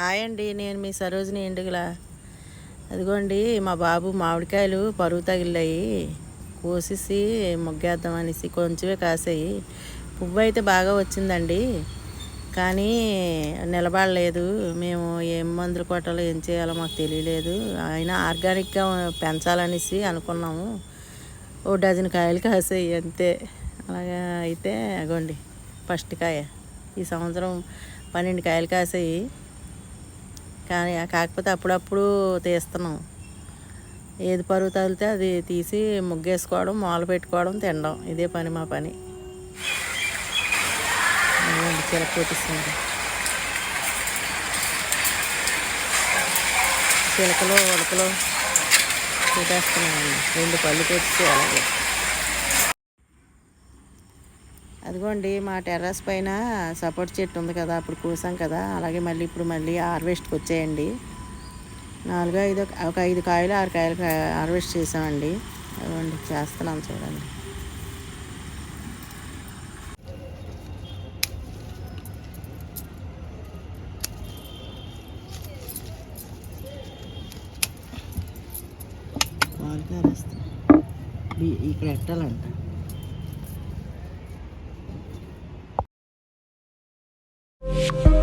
Hi అండి నేను మీ సరోజిని ఎండుగుల అదిగోండి మా బాబు మామిడికాయలు పరుగు తగిలాయి. కోసేసి మొగ్గేద్దాం అనేసి కొంచెమే కాసాయి. పువ్వు అయితే బాగా వచ్చిందండి. కానీ నిలబడలేదు. మేము ఏం మందులు కొట్టాలో ఏం చేయాలో మాకు తెలియలేదు. అయినా ఆర్గానిక్గా పెంచాలనేసి అనుకున్నాము. ఓ డజన్ కాయలు కాసాయి అంతే. అలాగా అయితే అగోండి ఫస్ట్ కాయ. ఈ సంవత్సరం పన్నెండు కాయలు కాసాయి. కానీ కాకపోతే అప్పుడప్పుడు తీస్తున్నాం. ఏది పరుగు తగిలితే అది తీసి ముగ్గేసుకోవడం మొదలు పెట్టుకోవడం తినడం. ఇదే పని మా పని. అదిగోండి చిలక కొట్టిస్తుంది చిలకలు రెండు పళ్ళు కొట్టి అలాగే. అదిగోండి మా టెర్రస్ పైన సపోర్ట్ చెట్టు ఉంది కదా అప్పుడు కూసాం కదా. అలాగే మళ్ళీ ఇప్పుడు మళ్ళీ హార్వెస్ట్కి వచ్చాయండి. నాలుగు ఐదు ఒక ఐదు కాయలు ఆరు కాయలు హార్వెస్ట్ చేసామండి. అదిగోండి చేస్తున్నాం చూడండి. ఇక్కడ ఎట్టాలంట You.